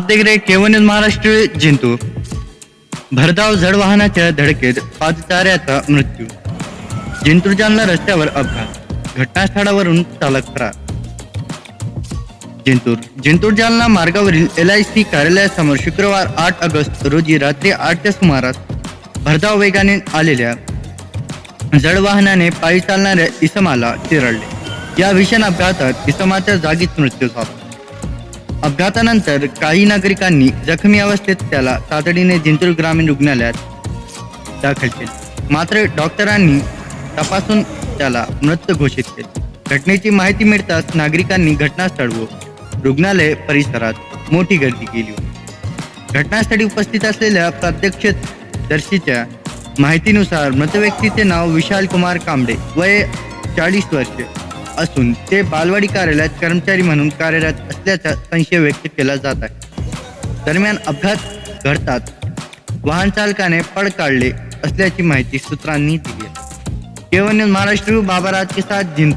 आप देख रहे न्यूज महाराष्ट्र जिंतू. भरधाव जड वाहनाच्या धडकेत पादचाऱ्याचा मृत्यू. जिंतूर जालना रस्त्यावर अपघात. घटनास्थळावरून चालक फरार. जिंतूर. जिंतूर जालना मार्गावरील एल आय सी कार्यालयासमोर शुक्रवार आठ ऑगस्ट रोजी रात्री आठच्या सुमारास भरधाव वेगाने आलेल्या जड वाहनाने पायी चालणाऱ्या इसमाला चिरडले. या भीषण अपघातात इसमाच्या जागीच मृत्यू झाला. अपघातानंतर काही नागरिकांनी जखमी अवस्थेत त्याला तातडीने जिंतूर ग्रामीण रुग्णालयात दाखल केले. मात्र डॉक्टरांनी तपासून त्याला मृत घोषित केले. घटनेची माहिती मिळताच नागरिकांनी घटनास्थळ व रुग्णालय परिसरात मोठी गर्दी केली घटनास्थळी उपस्थित असलेल्या प्रत्यक्षदर्शीच्या माहितीनुसार मृत व्यक्तीचे नाव विशाल कुमार कांबडे वय चाळीस वर्षे असून ते बालवाडी कार्यालयात कर्मचारी म्हणून कार्यरत असल्याचा संशय व्यक्त केला जात आहे. दरम्यान अपघात घडतात वाहन चालकाने पळ काढले असल्याची माहिती सूत्रांनी दिली केवळ महाराष्ट्र बाबाराज के साथ जिंक